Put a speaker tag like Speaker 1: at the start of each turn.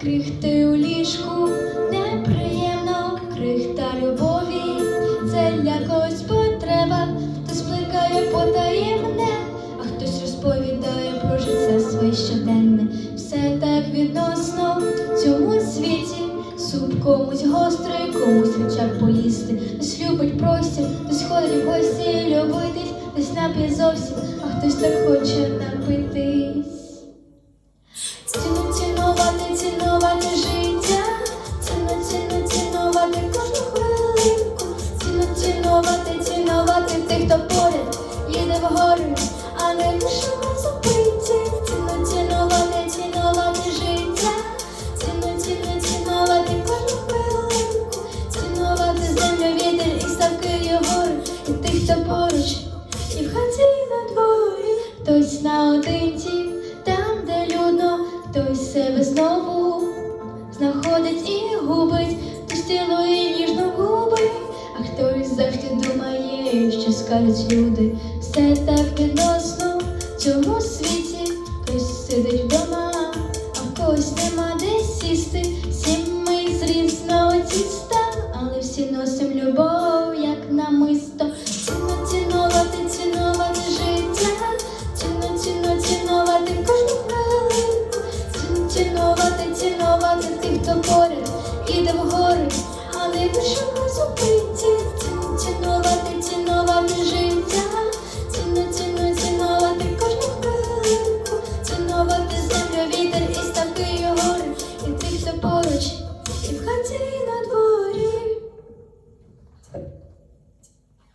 Speaker 1: Крихти у ліжку неприємно, крихта любові, це для когось потреба, хтось плекає потаємне, а хтось розповідає про життя своє щоденне. Все так відносно в цьому світі. Суп комусь гострий, комусь хоча б поїсти. Хтось любить простір, хтось ходить в гості любитись, хтось нап'є зовсім, а хтось так хоче напитись. Ціну цінувати, життя, ціну, ціну, цінувати кожну хвилинку, ціну цінувати, цінувати тих, хто поряд їде вгору, а не вийшов зупинці. Ціну цінувати, цінувати життя, ціну, ціну, цінувати кожну хвилинку, цінувати землю, вітер і ставки гори, і тих, хто поруч, і в хаті і на дворі, хтось наодинці, Хтось себе знову знаходить і губить, хтось цілує ніжно губи, а хтось завжди думає, що скажуть люди. Все так відносно в цьому світі, хтось сидить вдома, а когось нема де сісти. Всі ми з різного тіста, але всі носим любов, як намисто. so pretty.